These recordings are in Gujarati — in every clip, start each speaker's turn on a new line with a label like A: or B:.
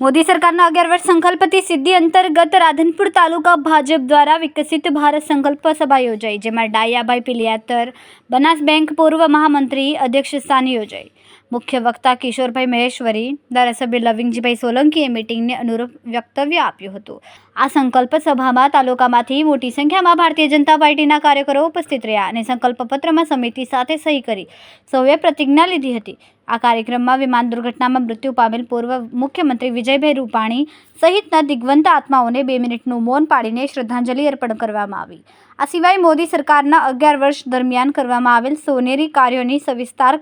A: મોદી સરકારના અગિયાર વર્ષ સંકલ્પથી સિદ્ધિ અંતર્ગત રાધનપુર તાલુકા ભાજપ દ્વારા વિકસિત ભારત સંકલ્પ સભા યોજાઈ, જેમાં ડાયાભાઈ પિલિયાતર, બનાસ બેંક પૂર્વ મહામંત્રી અધ્યક્ષ સ્થાને યોજાઈ. મુખ્ય વક્તા કિશોરભાઈ મહેશ્વરી, ધારાસભ્ય લવિંગજીભાઈ સોલંકીએ મિટિંગને અનુરૂપ વક્તવ્ય આપ્યું હતું. આ સંકલ્પ સભામાં તાલુકામાંથી મોટી સંખ્યામાં ભારતીય જનતા પાર્ટીના કાર્યકરો ઉપસ્થિત રહ્યા અને સંકલ્પ પત્રમાં સમિતિ સાથે સહી કરી. સૌએ પ્રતિજ્ઞા લીધી હતી. આ કાર્યક્રમમાં વિમાન દુર્ઘટનામાં મૃત્યુ પામેલ પૂર્વ મુખ્યમંત્રી વિજયભાઈ રૂપાણી સહિતના દિગ્વંત આત્માઓને બે મિનિટનું મૌન પાડીને શ્રદ્ધાંજલિ અર્પણ કરવામાં આવી. આ સિવાય મોદી સરકારના અગિયાર વર્ષ દરમિયાન કરવામાં આવેલ સોનેરી કાર્યોની સવિસ્તાર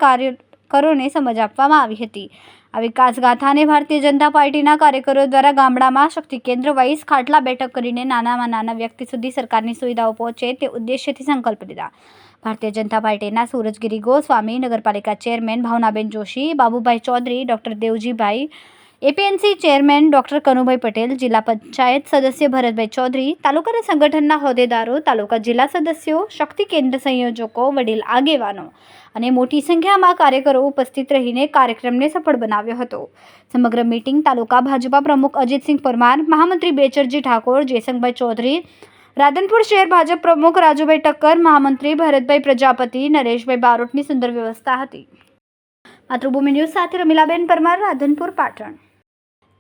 A: કાર્યકરોને સમજ આપવામાં આવી હતી. આ વિકાસગાથાને ભારતીય જનતા પાર્ટીના કાર્યકરો દ્વારા ગામડામાં શક્તિ કેન્દ્ર વાઇઝ ખાટલા બેઠક કરીને નાનામાં નાના વ્યક્તિ સુધી સરકારની સુવિધાઓ પહોંચે તે ઉદ્દેશ્યથી સંકલ્પ લીધા. ભારતીય જનતા પાર્ટીના સૂરજગીરી ગોસ્વામી, નગરપાલિકા chairman Bhavnaben Joshi, Babubhai Chaudhary, doctor Devjibhai APNC chairman doctor Kanubhai Patel, જિલ્લા પંચાયત સદસ્ય ભરતભાઈ ચૌધરી તાલુકાના સંગઠનના હોદ્દેદારો, તાલુકા જિલ્લા સદસ્યો, શક્તિ કેન્દ્ર સંયોજકો, વડીલ આગેવાનો અને મોટી સંખ્યામાં કાર્યકરો ઉપસ્થિત રહીને કાર્યક્રમને સફળ બનાવ્યો હતો. સમગ્ર મીટિંગ તાલુકા ભાજપા પ્રમુખ અજીતસિંહ પરમાર, મહામંત્રી બેચરજી ઠાકોર, જયસંગભાઈ ચૌધરી, રાધનપુર શહેર ભાજપ પ્રમુખ રાજુભાઈ ટક્કર, મહામંત્રી ભરતભાઈ પ્રજાપતિ, નરેશભાઈ બારોટની સુંદર વ્યવસ્થા હતી. માતૃભૂમિ ન્યૂઝ સાથે રમીલાબેન પરમાર, રાધનપુર, પાટણ.